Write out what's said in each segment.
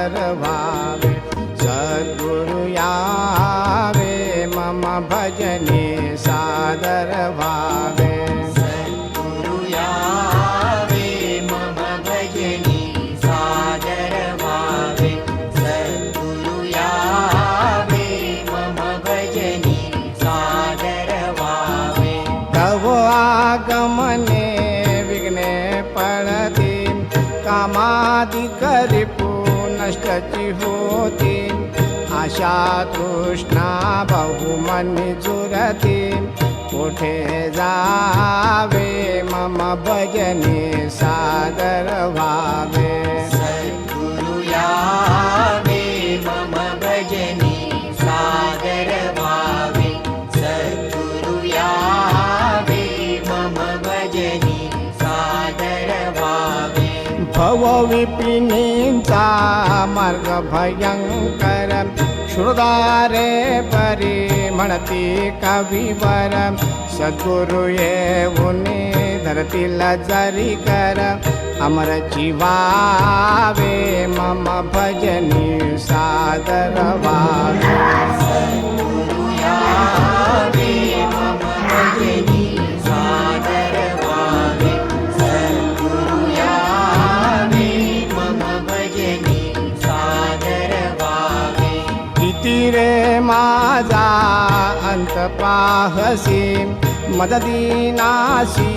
સરવાવે સદગુરુ આવે મમ ભજને સાદર ભાવે આગમને વિઘ્ને પડતી કામાદિ કરે ष्टिहोति आशा तृष्णा बहुमन् कुठे जावे मम भजने सादरवावे भव विपिनींचा मार्ग भयंकर। श्रुदारे परी म्हणती कविवर। सद्गुरु येऊनी धरतीला जरी कर। अमर जीवावे मम भजनी सादर व्हावे मम भजनी किती रे माझा अंत पाहसी मददीनाशी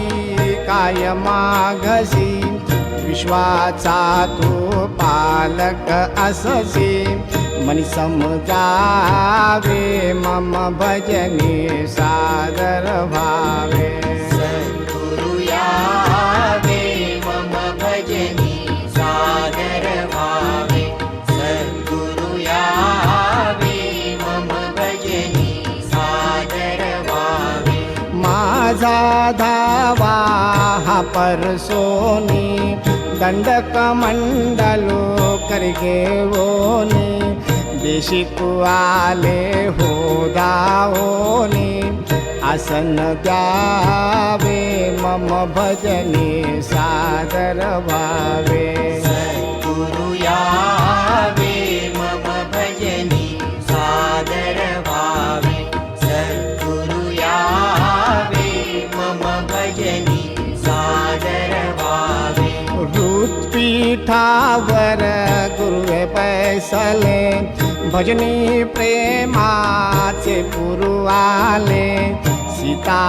काय मागसी विश्वाचा तू पालक अससी मनी समजावे मम भजनी सादर भावे पर सोनि दण्डकमण्डलोकरि कुले भो दोनि आसन गावे मम भजने सादर पीठावर गुरुवे पैसले भजनी प्रेमाचे पुरवाले सीता